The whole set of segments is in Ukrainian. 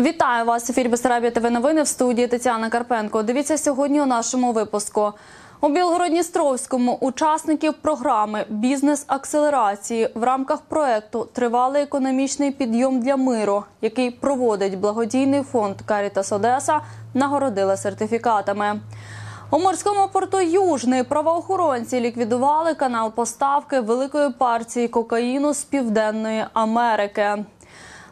Вітаю вас. Ефір Бесарабія ТВ новини в студії Тетяна Карпенко. Дивіться сьогодні у нашому випуску. У Білгородністровському учасників програми Бізнес акселерації в рамках проекту Тривалий економічний підйом для миру, який проводить благодійний фонд Карітас Одеса, нагородили сертифікатами. У морському порту Южний правоохоронці ліквідували канал поставки великої партії кокаїну з Південної Америки.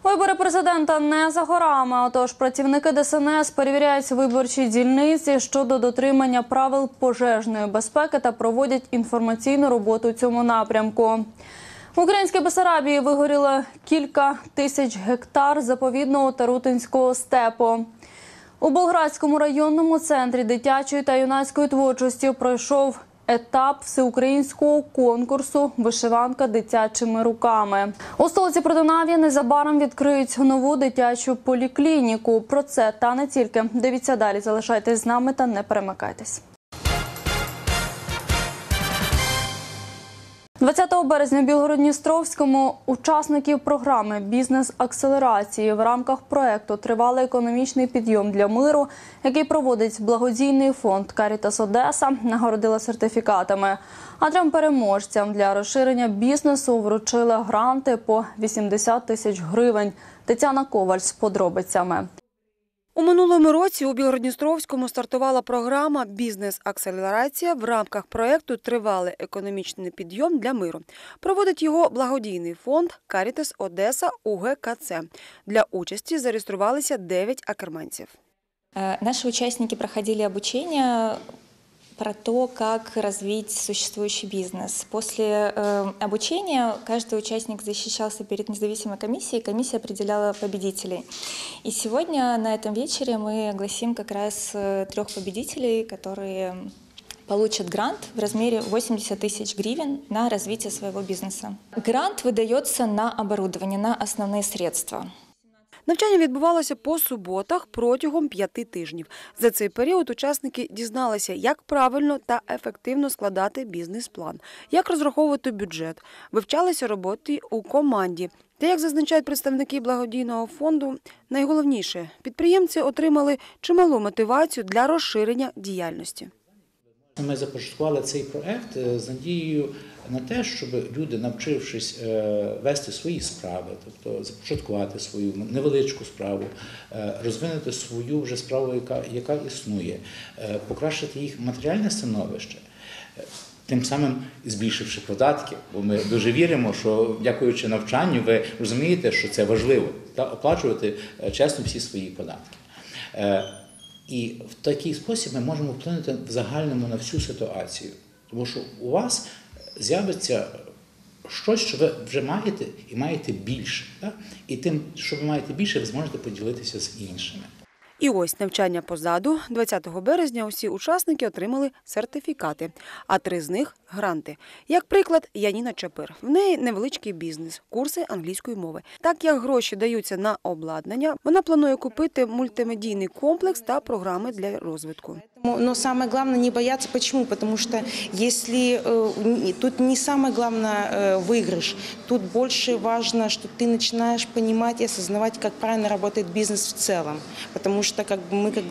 Вибори президента не за горами. Отож, працівники ДСНС перевіряють виборчі дільниці щодо дотримання правил пожежної безпеки та проводять інформаційну роботу у цьому напрямку. В Українській Бесарабії вигоріло кілька тисяч гектар заповідного Тарутинського степу. У Болградському районному центрі дитячої та юнацької творчості пройшов етап всеукраїнського конкурсу Вишиванка дитячими руками. У столиці Продонав'я незабаром відкриють нову дитячу поліклініку. Про це та не тільки. Дивіться далі. Залишайтесь з нами та не перемикайтесь. 20 березня в Білгородністровському учасників програми Бізнес акселерації в рамках проекту Тривалий економічний підйом для миру, який проводить благодійний фонд Карітас Одеса, нагородили сертифікатами. А трьом переможцям для розширення бізнесу вручили гранти по 80 тисяч гривень. Тетяна Коваль з подробицями. У минулому році у Білгородністровському стартувала програма Бізнес-акселерація в рамках проєкту Тривалий економічний підйом для миру. Проводить його благодійний фонд Карітес Одеса УГКЦ. Для участі зареєструвалися 9 акерманців. Наші Наши участники проходили обучение про то, как развить существующий бизнес. После э, обучения каждый участник защищался перед независимой комиссией, комиссия определяла победителей. И сегодня на этом вечере мы огласим как раз э, трех победителей, которые получат грант в размере 80 тысяч гривен на развитие своего бизнеса. Грант выдается на оборудование, на основные средства. Навчання відбувалося по суботах протягом п'яти тижнів. За цей період учасники дізналися, як правильно та ефективно складати бізнес-план, як розраховувати бюджет, вивчалися роботи у команді. Та як зазначають представники благодійного фонду, найголовніше підприємці отримали чималу мотивацію для розширення діяльності. Ми започаткували цей проект е, з надією на те, щоб люди, навчившись е, вести свої справи, тобто започаткувати свою невеличку справу, е, розвинути свою вже справу, яка, яка існує, е, покращити їх матеріальне становище. Тим самим збільшивши податки, бо ми дуже віримо, що дякуючи навчанню, ви розумієте, що це важливо та оплачувати чесно всі свої податки. І в такий спосіб ми можемо вплинути в загальному на всю ситуацію. Тому що у вас з'явиться щось, що ви вже маєте і маєте більше. Так? І тим, що ви маєте більше, ви зможете поділитися з іншими. І ось навчання позаду. 20 березня усі учасники отримали сертифікати, а три з них гранти. Як приклад, Яніна Чапир. В неї невеличкий бізнес, курси англійської мови. Так як гроші даються на обладнання, вона планує купити мультимедійний комплекс та програми для розвитку. Но самое главное не бояться. Почему? Потому что если э, тут не самое главное э, выигрыш, тут больше важно, что ты начинаешь понимать и осознавать, как правильно работает бизнес в целом. Потому что как мы, как,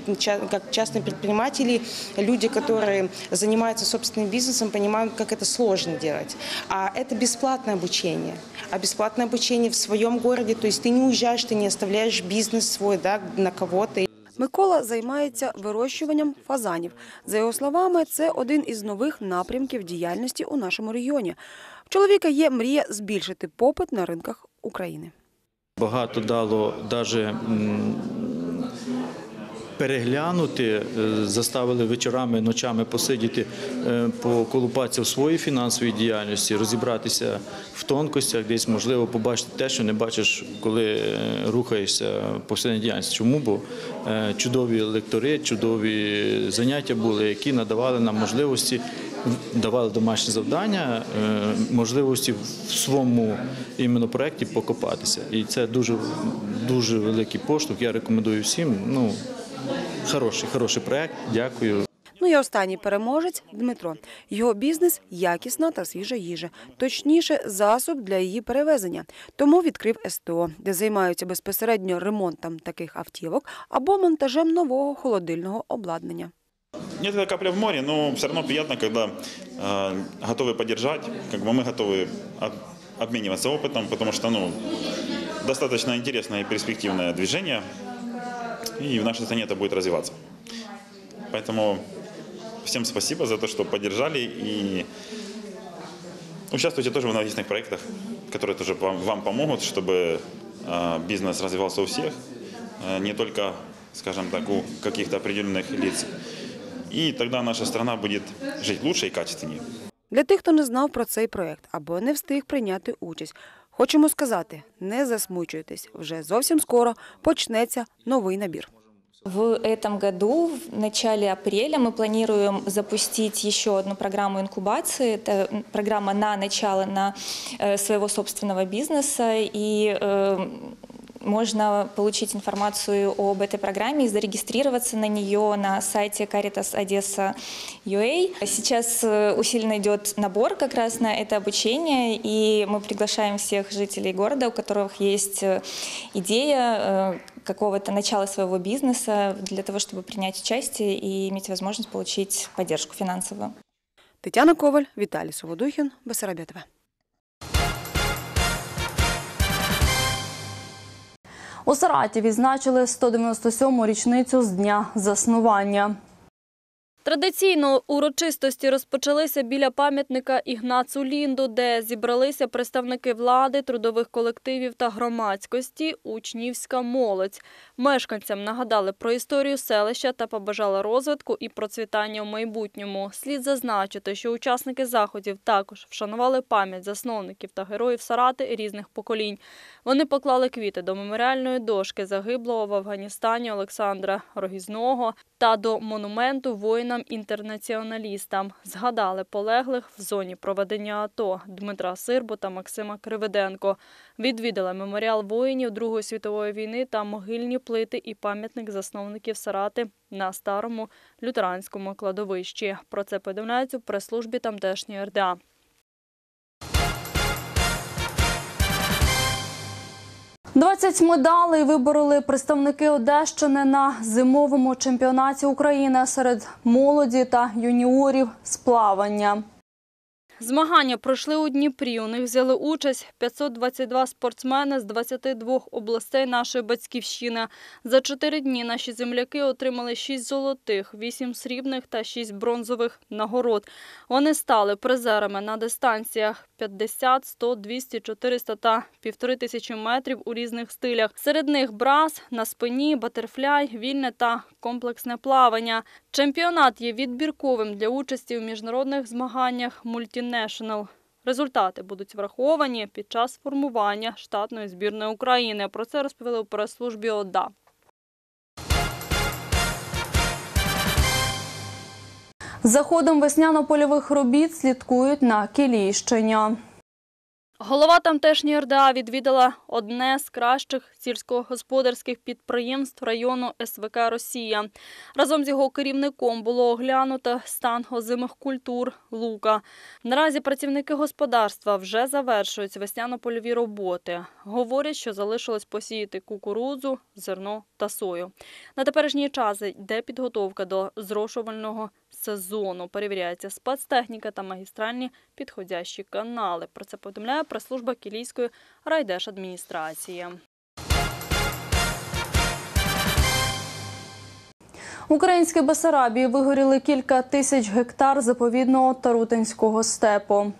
как частные предприниматели, люди, которые занимаются собственным бизнесом, понимают, как это сложно делать. А это бесплатное обучение. А бесплатное обучение в своем городе, то есть ты не уезжаешь, ты не оставляешь бизнес свой да, на кого-то. Микола займається вирощуванням фазанів. За його словами, це один із нових напрямків діяльності у нашому регіоні. В чоловіка є мрія збільшити попит на ринках України. Багато дало навіть переглянути, е, заставили вечорами, ночами посидіти, е, поколупатися в своїй фінансовій діяльності, розібратися в тонкостях, десь можливо побачити те, що не бачиш, коли е, рухаєшся по повсякденній діяльності. Чому? Бо чудові лектори, чудові заняття були, які надавали нам можливості давали домашні завдання, можливості в своєму іменно проєкті покопатися. І це дуже, дуже великий поштовх. Я рекомендую всім. Ну, хороший, хороший проєкт. Дякую. Ну Ну і останній переможець Дмитро. Його бізнес якісна та свіжа їжа, точніше, засоб для її перевезення. Тому відкрив СТО, де займаються безпосередньо ремонтом таких автівок або монтажем нового холодильного обладнання. Нет, это капля в море, но все равно приятно, когда э, готовы поддержать, как бы мы готовы об- обмениваться опытом, потому что ну, достаточно интересное и перспективное движение, и в нашей стране это будет развиваться. Поэтому всем спасибо за то, что поддержали и участвуйте тоже в аналогичных проектах, которые тоже вам, вам помогут, чтобы э, бизнес развивался у всех, э, не только, скажем так, у каких-то определенных лиц. И тогда наша страна будет жить лучше и качественнее. Для тих, хто не знав про цей проект або не встиг прийняти участь, хочемо сказати: не засмучуйтесь, вже зовсім скоро почнеться новий набір. В этом году, в начале апреля, мы планируем запустить еще одну программу инкубации. Это м, программа на начало на э, своего собственного бизнеса. И э, можно получить информацию об этой программе и зарегистрироваться на нее на сайте Caritas Одесса UA. Сейчас э, усиленно идет набор как раз на это обучение, и мы приглашаем всех жителей города, у которых есть э, идея э, какого-то начала своего бизнеса для того, чтобы принять участие и иметь возможность получить поддержку финансовую. Тетяна Коваль, Віталій Солодухін, Бесарабія У Сараті відзначили 197-му річницю з дня заснування. Традиційно урочистості розпочалися біля пам'ятника Ігнацу Лінду, де зібралися представники влади, трудових колективів та громадськості, учнівська молодь. Мешканцям нагадали про історію селища та побажали розвитку і процвітання в майбутньому. Слід зазначити, що учасники заходів також вшанували пам'ять засновників та героїв Сарати різних поколінь. Вони поклали квіти до меморіальної дошки загиблого в Афганістані Олександра Рогізного та до монументу воїнам-інтернаціоналістам. Згадали полеглих в зоні проведення АТО Дмитра Сирбу та Максима Кривиденко. Відвідали меморіал воїнів Другої світової війни та могильні плити і пам'ятник засновників Сарати на старому лютеранському кладовищі. Про це повідомляють у прес-службі тамтешньої РДА. Двадцять медалей вибороли представники Одещини на зимовому чемпіонаті України серед молоді та юніорів з плавання. Змагання пройшли у Дніпрі. У них взяли участь 522 спортсмени з 22 областей нашої батьківщини. За чотири дні наші земляки отримали 6 золотих, 8 срібних та 6 бронзових нагород. Вони стали призерами на дистанціях 50, 100, 200, 400 та півтори тисячі метрів у різних стилях. Серед них брас, на спині, батерфляй, вільне та комплексне плавання. Чемпіонат є відбірковим для участі в міжнародних змаганнях «Мультінешнл». Результати будуть враховані під час формування штатної збірної України. Про це розповіли у прес-службі ОДА. За ходом весняно-польових робіт слідкують на Кілійщині. Голова тамтешньої РДА відвідала одне з кращих сільськогосподарських підприємств району СВК «Росія». Разом з його керівником було оглянуто стан озимих культур лука. Наразі працівники господарства вже завершують весняно-польові роботи. Говорять, що залишилось посіяти кукурудзу, зерно та сою. На теперішній час йде підготовка до зрошувального сезону. Перевіряється спецтехніка та магістральні підходящі канали. Про це повідомляє прес-служба Кілійської райдержадміністрації. Українській Басарабії вигоріли кілька тисяч гектар заповідного Тарутинського степу.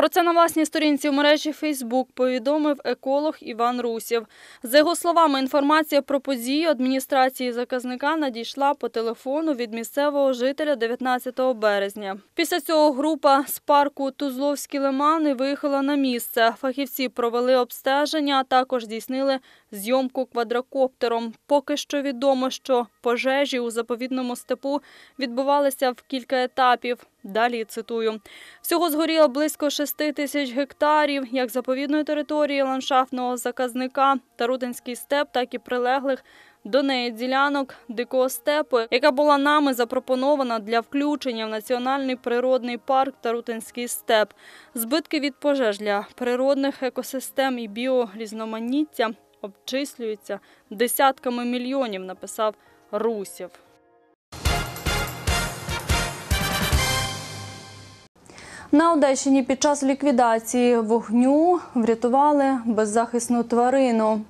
Про це на власній сторінці в мережі Фейсбук повідомив еколог Іван Русєв. За його словами, інформація про подію адміністрації заказника надійшла по телефону від місцевого жителя 19 березня. Після цього група з парку Тузловські лимани виїхала на місце. Фахівці провели обстеження, а також здійснили зйомку квадрокоптером. Поки що відомо, що пожежі у заповідному степу відбувалися в кілька етапів. Далі цитую. Всього згоріло близько 6 тисяч гектарів, як заповідної території ландшафтного заказника Тарутинський степ, так і прилеглих до неї ділянок дикого степу, яка була нами запропонована для включення в національний природний парк Тарутинський степ. Збитки від пожеж для природних екосистем і біорізноманіття обчислюються десятками мільйонів, написав Русів. На Одещині під час ліквідації вогню врятували беззахисну тварину.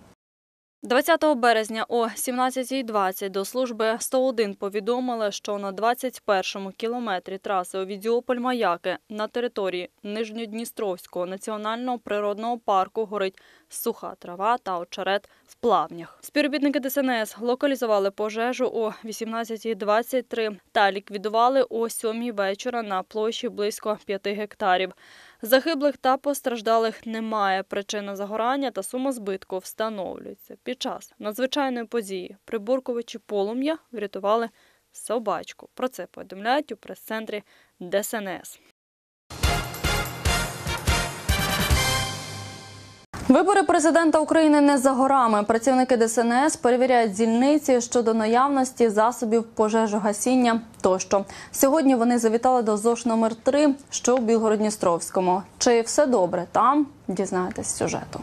20 березня о 17.20 до служби 101 повідомили, що на 21-му кілометрі траси Овідіополь-Маяки на території Нижньодністровського національного природного парку горить суха трава та очерет в плавнях. Співробітники ДСНС локалізували пожежу о 18.23 та ліквідували о 7 вечора на площі близько 5 гектарів. Загиблих та постраждалих немає. Причина загорання та сума збитку встановлюється. Під час надзвичайної події приборкувачі полум'я врятували собачку. Про це повідомляють у прес-центрі ДСНС. Вибори президента України не за горами. Працівники ДСНС перевіряють дільниці щодо наявності засобів пожежогасіння тощо. Сьогодні вони завітали до ЗОШ номер 3 що у Білгородністровському. Чи все добре там? Дізнаєтесь з сюжету.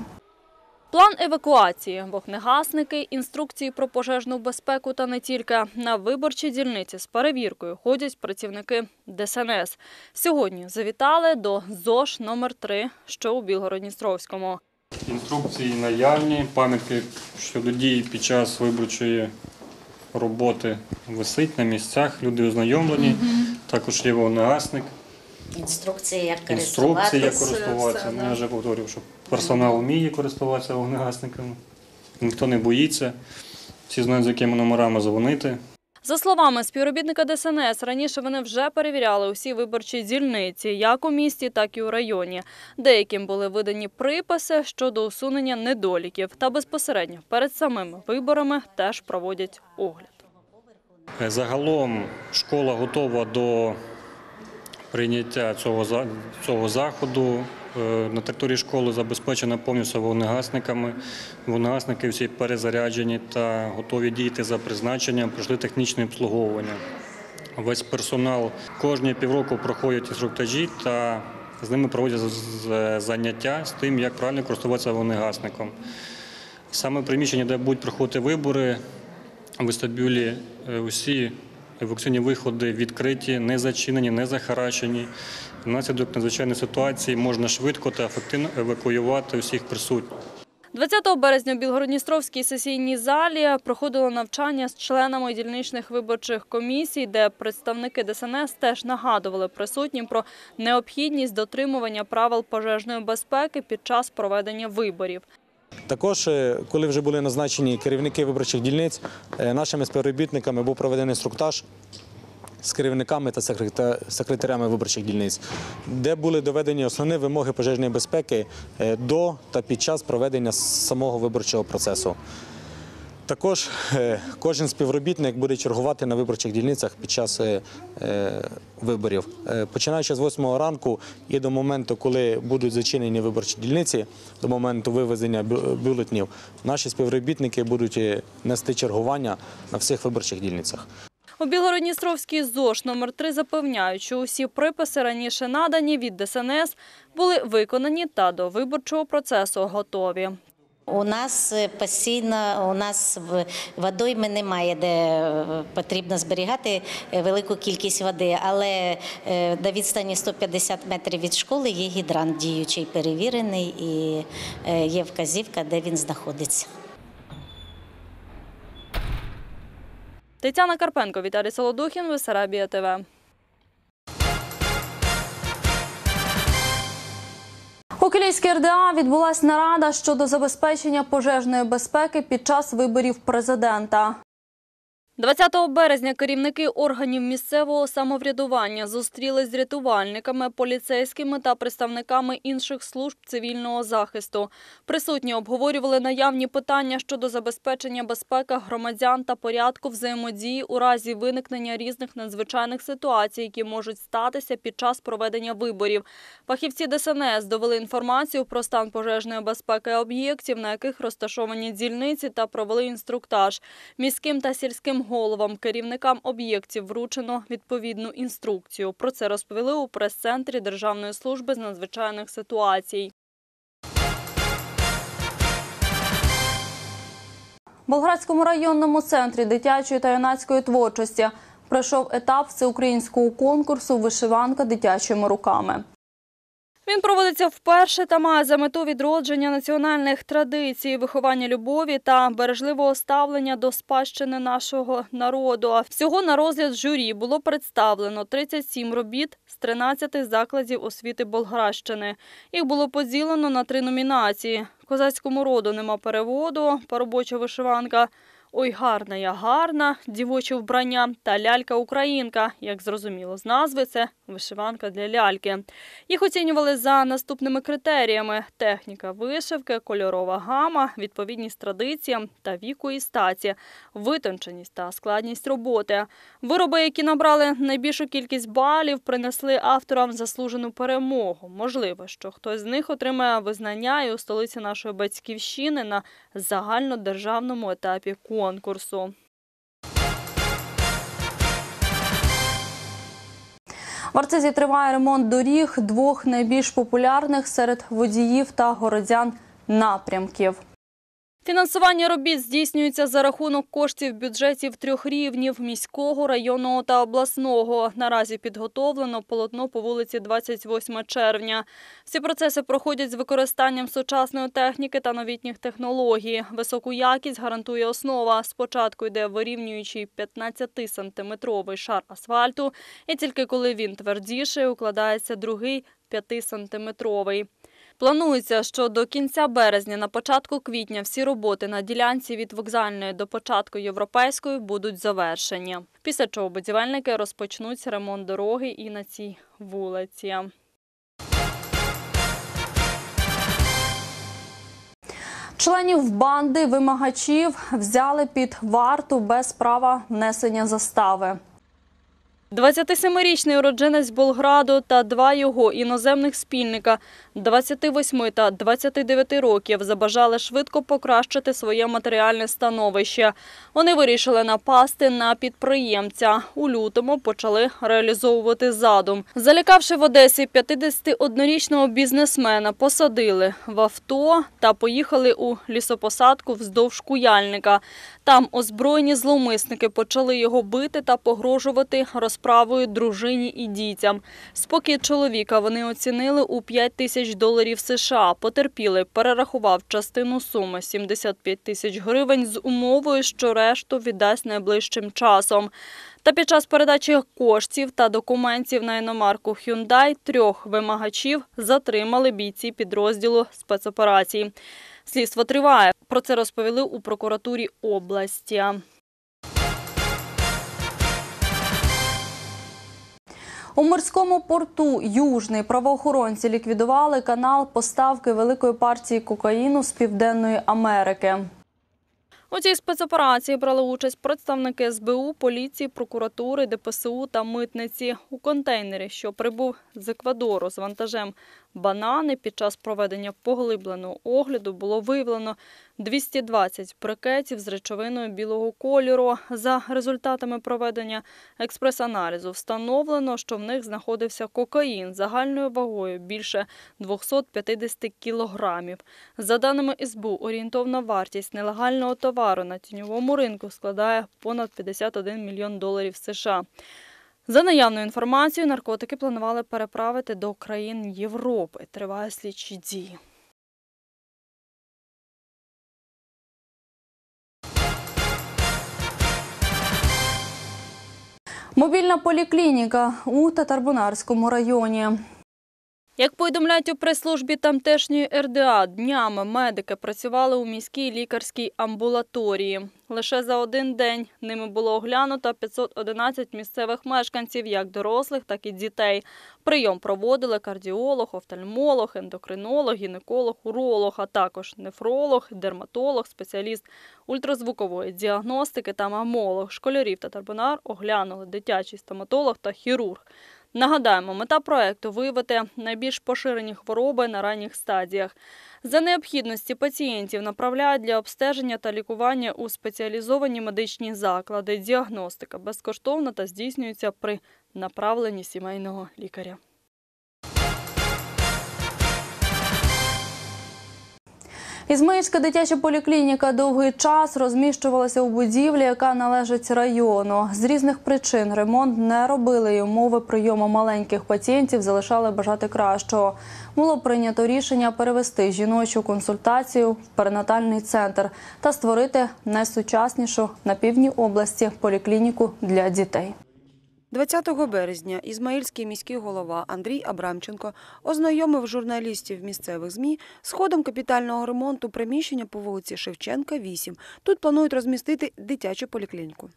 План евакуації, вогнегасники, інструкції про пожежну безпеку та не тільки на виборчі дільниці з перевіркою ходять працівники ДСНС. Сьогодні завітали до ЗОШ номер 3 що у Білгородністровському. Інструкції наявні, пам'ятки щодо дій під час виборчої роботи висить на місцях, люди ознайомлені. Також є вогнегасник, Інструкції, як інструкції, як користуватися. користуватися. Ну, Я вже повторював, що персонал вміє користуватися вогнегасниками, ніхто не боїться, всі знають, з якими номерами дзвонити. За словами співробітника ДСНС, раніше вони вже перевіряли усі виборчі дільниці, як у місті, так і у районі. Деяким були видані приписи щодо усунення недоліків та безпосередньо перед самими виборами теж проводять огляд. Загалом школа готова до прийняття цього, цього заходу. Е, На території школи забезпечена повністю вогнегасниками. Вогнегасники всі перезаряджені та готові діяти за призначенням, пройшли технічне обслуговування. Весь персонал кожні півроку проходять інструктажі та з ними проводять заняття з тим, як правильно користуватися вогнегасником. Саме приміщення, де будуть проходити вибори, в вестибюлі е, усі евакуаційні виходи відкриті, не зачинені, не захаращені. Внаслідок надзвичайної ситуації можна швидко та ефективно евакуювати усіх присутніх. 20 березня у Білгородністровській сесійній залі проходило навчання з членами дільничних виборчих комісій, де представники ДСНС теж нагадували присутнім про необхідність дотримування правил пожежної безпеки під час проведення виборів. Також, е, коли вже були назначені керівники виборчих дільниць, е, нашими співробітниками був проведений інструктаж з керівниками та секретарями виборчих дільниць, де були доведені основні вимоги пожежної безпеки е, до та під час проведення самого виборчого процесу. Також е, кожен співробітник буде чергувати на виборчих дільницях під час е, е, виборів. Починаючи з 8 ранку і до моменту, коли будуть зачинені виборчі дільниці, до моменту вивезення бюлетнів, наші співробітники будуть нести чергування на всіх виборчих дільницях. У Білгородністровській ЗОЖ номер 3 запевняють, що усі приписи раніше надані від ДСНС були виконані та до виборчого процесу готові. У нас е, постійно, у нас водойми немає, де е, потрібно зберігати е, велику кількість води, але на відстані 150 метрів від школи є гідрант діючий, перевірений і є вказівка, де він знаходиться. Тетяна Карпенко, Віталій Солодухін, Весарабія ТВ. У Кілійській РДА відбулася нарада щодо забезпечення пожежної безпеки під час виборів президента. 20 березня керівники органів місцевого самоврядування зустрілись з рятувальниками, поліцейськими та представниками інших служб цивільного захисту. Присутні обговорювали наявні питання щодо забезпечення безпеки громадян та порядку взаємодії у разі виникнення різних надзвичайних ситуацій, які можуть статися під час проведення виборів. Фахівці ДСНС довели інформацію про стан пожежної безпеки об'єктів, на яких розташовані дільниці, та провели інструктаж. Міським та сільським головам, керівникам об'єктів вручено відповідну інструкцію. Про це розповіли у прес-центрі Державної служби з надзвичайних ситуацій. Болградському районному центрі дитячої та юнацької творчості пройшов етап всеукраїнського конкурсу Вишиванка дитячими руками. Він проводиться вперше та має за мету відродження національних традицій, виховання любові та бережливого ставлення до спадщини нашого народу. Всього на розгляд журі було представлено 37 робіт з 13 закладів освіти Болградщини. Їх було поділено на три номінації: козацькому роду нема переводу, поробоча вишиванка. Ой, гарна я гарна, дівоче вбрання та лялька-українка. Як зрозуміло з назви, це вишиванка для ляльки. Їх оцінювали за наступними критеріями: техніка вишивки, кольорова гама, відповідність традиціям та віку і статі, витонченість та складність роботи. Вироби, які набрали найбільшу кількість балів, принесли авторам заслужену перемогу. Можливо, що хтось з них отримає визнання і у столиці нашої батьківщини на загальнодержавному етапі конкурсу. В Арцизі триває ремонт доріг двох найбільш популярних серед водіїв та городян напрямків. Фінансування робіт здійснюється за рахунок коштів бюджетів трьох рівнів – міського, районного та обласного. Наразі підготовлено полотно по вулиці 28 червня. Всі процеси проходять з використанням сучасної техніки та новітніх технологій. Високу якість гарантує основа. Спочатку йде вирівнюючий 15-сантиметровий шар асфальту, і тільки коли він твердіший, укладається другий 5-сантиметровий. Планується, що до кінця березня, на початку квітня, всі роботи на ділянці від вокзальної до початку європейської будуть завершені. Після чого будівельники розпочнуть ремонт дороги і на цій вулиці. Членів банди вимагачів взяли під варту без права внесення застави. 27-річний уродженець Болграду та два його іноземних спільника 28 та 29 років забажали швидко покращити своє матеріальне становище. Вони вирішили напасти на підприємця. У лютому почали реалізовувати задум. Залякавши в Одесі 51-річного бізнесмена, посадили в авто та поїхали у лісопосадку вздовж Куяльника. Там озброєні зловмисники почали його бити та погрожувати розправою дружині і дітям. Спокій чоловіка вони оцінили у 5 тисяч доларів США. Потерпілий перерахував частину суми 75 тисяч гривень з умовою, що решту віддасть найближчим часом. Та під час передачі коштів та документів на іномарку Hyundai трьох вимагачів затримали бійці підрозділу спецоперацій. Слідство триває. Про це розповіли у прокуратурі області. У морському порту Южний правоохоронці ліквідували канал поставки великої партії кокаїну з Південної Америки. У цій спецоперації брали участь представники СБУ, поліції, прокуратури, ДПСУ та митниці. У контейнері, що прибув з Еквадору з вантажем банани, під час проведення поглибленого огляду було виявлено 220 брикетів з речовиною білого кольору. За результатами проведення експрес-аналізу встановлено, що в них знаходився кокаїн загальною вагою більше 250 кілограмів. За даними СБУ, орієнтовна вартість нелегального товару на тіньовому ринку складає понад 51 мільйон доларів США. За наявною інформацією, наркотики планували переправити до країн Європи. Триває слідчі дії. Мобільна поліклініка у Татарбунарському районі. Як повідомляють у прес-службі тамтешньої РДА, днями медики працювали у міській лікарській амбулаторії. Лише за один день ними було оглянуто 511 місцевих мешканців, як дорослих, так і дітей. Прийом проводили кардіолог, офтальмолог, ендокринолог, гінеколог, уролог, а також нефролог, дерматолог, спеціаліст ультразвукової діагностики та мамолог. Школярів та тарбонар оглянули дитячий стоматолог та хірург. Нагадаємо, мета проекту виявити найбільш поширені хвороби на ранніх стадіях. За необхідності пацієнтів направляють для обстеження та лікування у спеціалізовані медичні заклади. Діагностика безкоштовна та здійснюється при направленні сімейного лікаря. Ізмаїльська дитяча поліклініка довгий час розміщувалася у будівлі, яка належить району. З різних причин ремонт не робили і умови прийому маленьких пацієнтів залишали бажати кращого. Було прийнято рішення перевести жіночу консультацію в перинатальний центр та створити найсучаснішу на півдні області поліклініку для дітей. 20 березня Ізмаїльський міський голова Андрій Абрамченко ознайомив журналістів місцевих ЗМІ з ходом капітального ремонту приміщення по вулиці Шевченка, 8. Тут планують розмістити дитячу поліклініку.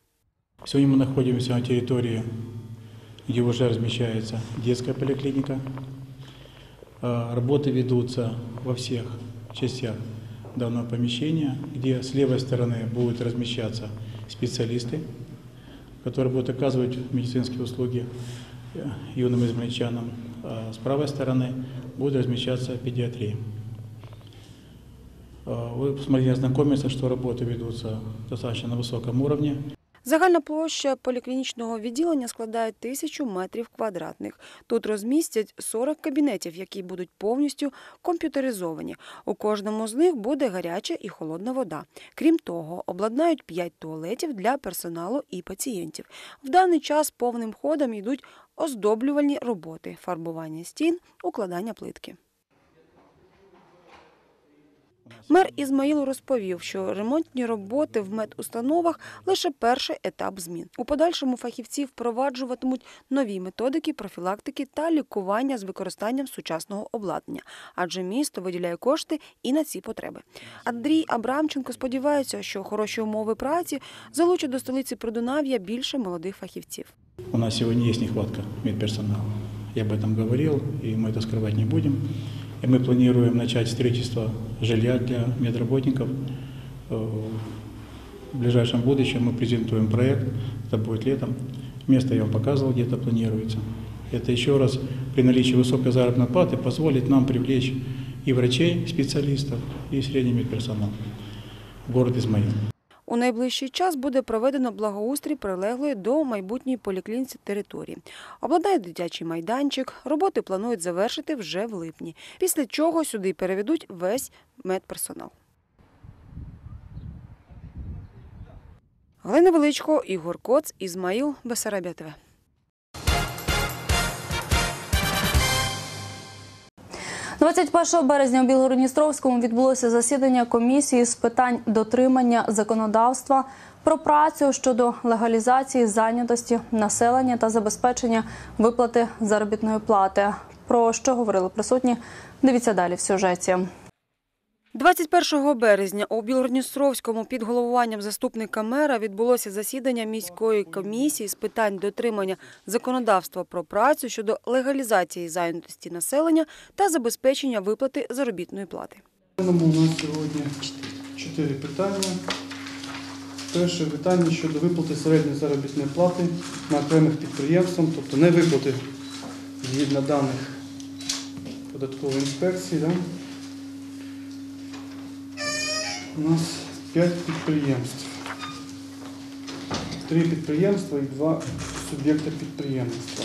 Сегодня мы находимся на территории, где уже размещается детская поликлиника. А, Работы ведутся во всех частях данного помещения, где с левой стороны будут размещаться специалисты, Которые будут оказывать медицинские услуги э, юным измельчанам. А с правой стороны будет размещаться педиатрия. А, Вы смогли ознакомиться, что работы ведутся достаточно на высоком уровне. Загальна площа поліклінічного відділення складає тисячу метрів квадратних. Тут розмістять 40 кабінетів, які будуть повністю комп'ютеризовані. У кожному з них буде гаряча і холодна вода. Крім того, обладнають 5 туалетів для персоналу і пацієнтів. В даний час повним ходом йдуть оздоблювальні роботи, фарбування стін, укладання плитки. Мер Ізмаїл розповів, що ремонтні роботи в медустановах лише перший етап змін. У подальшому фахівці впроваджуватимуть нові методики профілактики та лікування з використанням сучасного обладнання, адже місто виділяє кошти і на ці потреби. Андрій Абрамченко сподівається, що хороші умови праці залучать до столиці Придунав'я більше молодих фахівців. У нас сегодня есть нехватка медперсонала. Я об этом говорил, и мы это скрывать не будем. И мы планируем начать строительство жилья для медработников. Э, В ближайшем будущем мы презентуем проект, это будет летом. Место я вам показывал, где это планируется. Это еще раз при наличии высокой заработной платы позволит нам привлечь и врачей, специалистов, и средний медперсонал город Измаил. У найближчий час буде проведено благоустрій прилеглої до майбутньої поліклініці території. Обладає дитячий майданчик. Роботи планують завершити вже в липні, після чого сюди переведуть весь медперсонал. Галина Величко, Ігор Коц, Ізмаїл, Бесарабія 21 березня у Білгородністровському відбулося засідання комісії з питань дотримання законодавства про працю щодо легалізації зайнятості населення та забезпечення виплати заробітної плати. Про що говорили присутні? Дивіться далі в сюжеті. 21 березня у Білгородністровському під головуванням заступника мера відбулося засідання міської комісії з питань дотримання законодавства про працю щодо легалізації зайнятості населення та забезпечення виплати заробітної плати. У нас сьогодні чотири питання. Перше питання щодо виплати середньої заробітної плати на окремих підприємствах, тобто не виплати згідно даних податкової інспекції. Да? У нас 5 підприємств. Три підприємства і два субъекта підприємництва.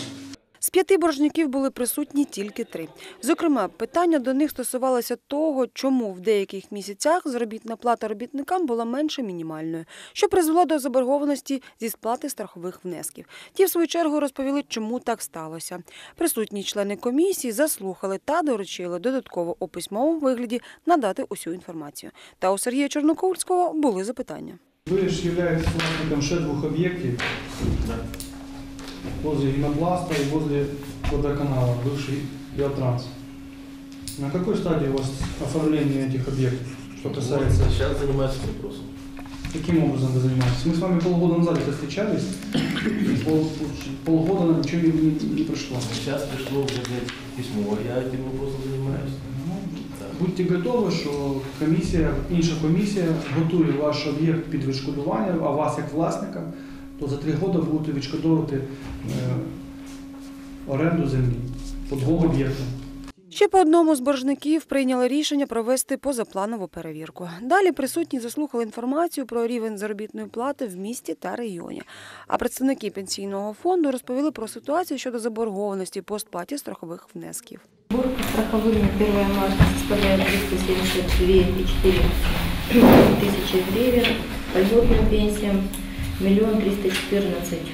П'яти боржників були присутні тільки три. Зокрема, питання до них стосувалося того, чому в деяких місяцях заробітна плата робітникам була менше мінімальної, що призвело до заборгованості зі сплати страхових внесків. Ті, в свою чергу, розповіли, чому так сталося. Присутні члени комісії заслухали та доручили додатково у письмовому вигляді надати усю інформацію. Та у Сергія Чорнокольського були запитання. Ви ж являєтесь власником ще двох об'єктів Возле Гінопласта і возле водоканалу, бывший Біотранс. На какой стадии у вас оформление этих объектов? Что касается... Сейчас занимаюсь этим вопросом. Каким образом вы занимаетесь? Мы с вами полгода назад это встречались, и пол- полгода ничего не, не- не прошло. Сейчас пришло уже письмо, я этим вопросом занимаюсь. Будьте готові, що комісія, інша комісія готує ваш об'єкт під відшкодування, а вас як власника, то за три роки будете відшкодовувати е, оренду землі по двом об'єктам. Ще по одному з боржників прийняли рішення провести позапланову перевірку. Далі присутні заслухали інформацію про рівень заробітної плати в місті та регіоні. А представники пенсійного фонду розповіли про ситуацію щодо заборгованості по сплаті страхових внесків. Сбор по страховым на 1 марта составляет 372,4 тысячи гривен, по льготным пенсиям миллион триста четырнадцать.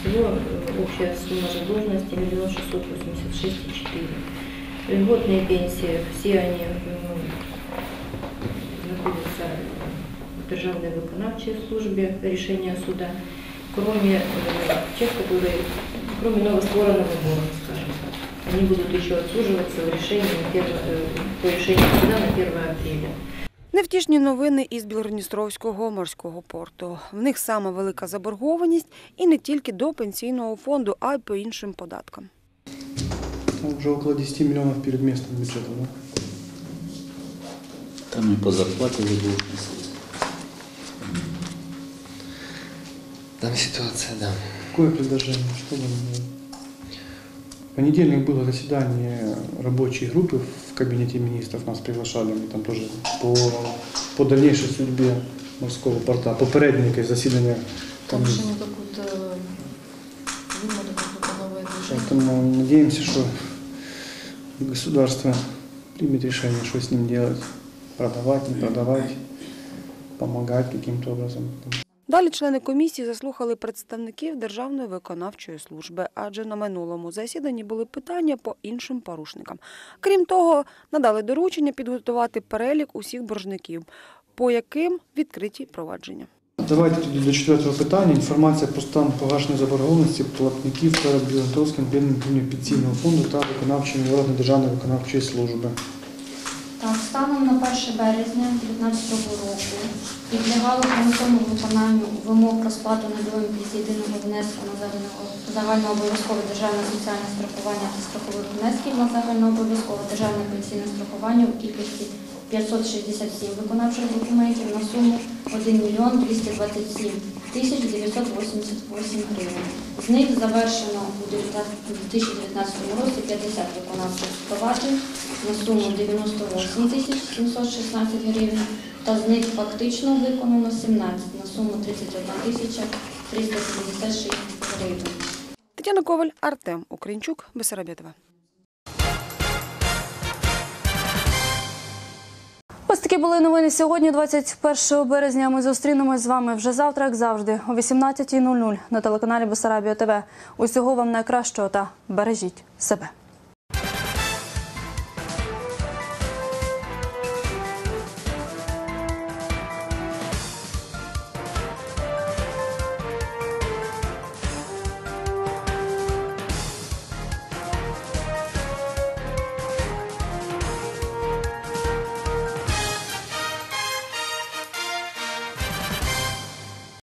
Всего э, общая сумма задолженности миллион шестьсот восемьдесят шесть и четыре. Льготные пенсии, все они м, находятся в Державной виконавчей службе решения суда, кроме э, тех, которые, кроме новоствореного бора, скажем так. Они будут еще отсуживаться в решении э, по решению суда на 1 апреля. Невтішні новини із Білгородністровського морського порту. В них саме велика заборгованість і не тільки до пенсійного фонду, а й по іншим податкам. Там вже около 10 мільйонів перед містом бюджету, да? Там и по зарплате задолженность. Там ситуация, да. Какое предложение? Что вы мне- В понедельник было заседание рабочей группы в кабинете министров, нас приглашали, мы там тоже по, по дальнейшей судьбе морского порта, якесь засідання. Там, новое поэтому надеемся, что государство примет решение, что с ним делать. Продавать, не продавать, помогать каким-то образом. Далі члени комісії заслухали представників Державної виконавчої служби, адже на минулому засіданні були питання по іншим порушникам. Крім того, надали доручення підготувати перелік усіх боржників, по яким відкриті провадження. Давайте тоді до четвертого питання. Інформація про стан погашеної заборгованості платників перед Білантовським об'єднанням пенсійного фонду та виконавчими органами Державної виконавчої служби. Так, станом на 1 березня 2019 року підлягало примусовому виконанню вимог про сплату недоїмків з єдиного внеску на загальнообов'язкове державне соціальне страхування та страхових внесків на загальнообов'язкове державне пенсійне страхування у кількості 567 виконавчих документів на суму 1 мільйон 227 тисяч 988 гривень. З них завершено у 2019 році 50 виконавчих проваджень на суму 98 тисяч 716 гривень, та з них фактично виконано 17 на суму 31 тисяча 376 гривень. Тетяна Коваль, Артем Українчук, Бесарабєтова. Ось такі були новини сьогодні, 21 березня. Ми зустрінемось з вами вже завтра, як завжди, о 18.00 на телеканалі Бесарабія ТВ. Усього вам найкращого та бережіть себе.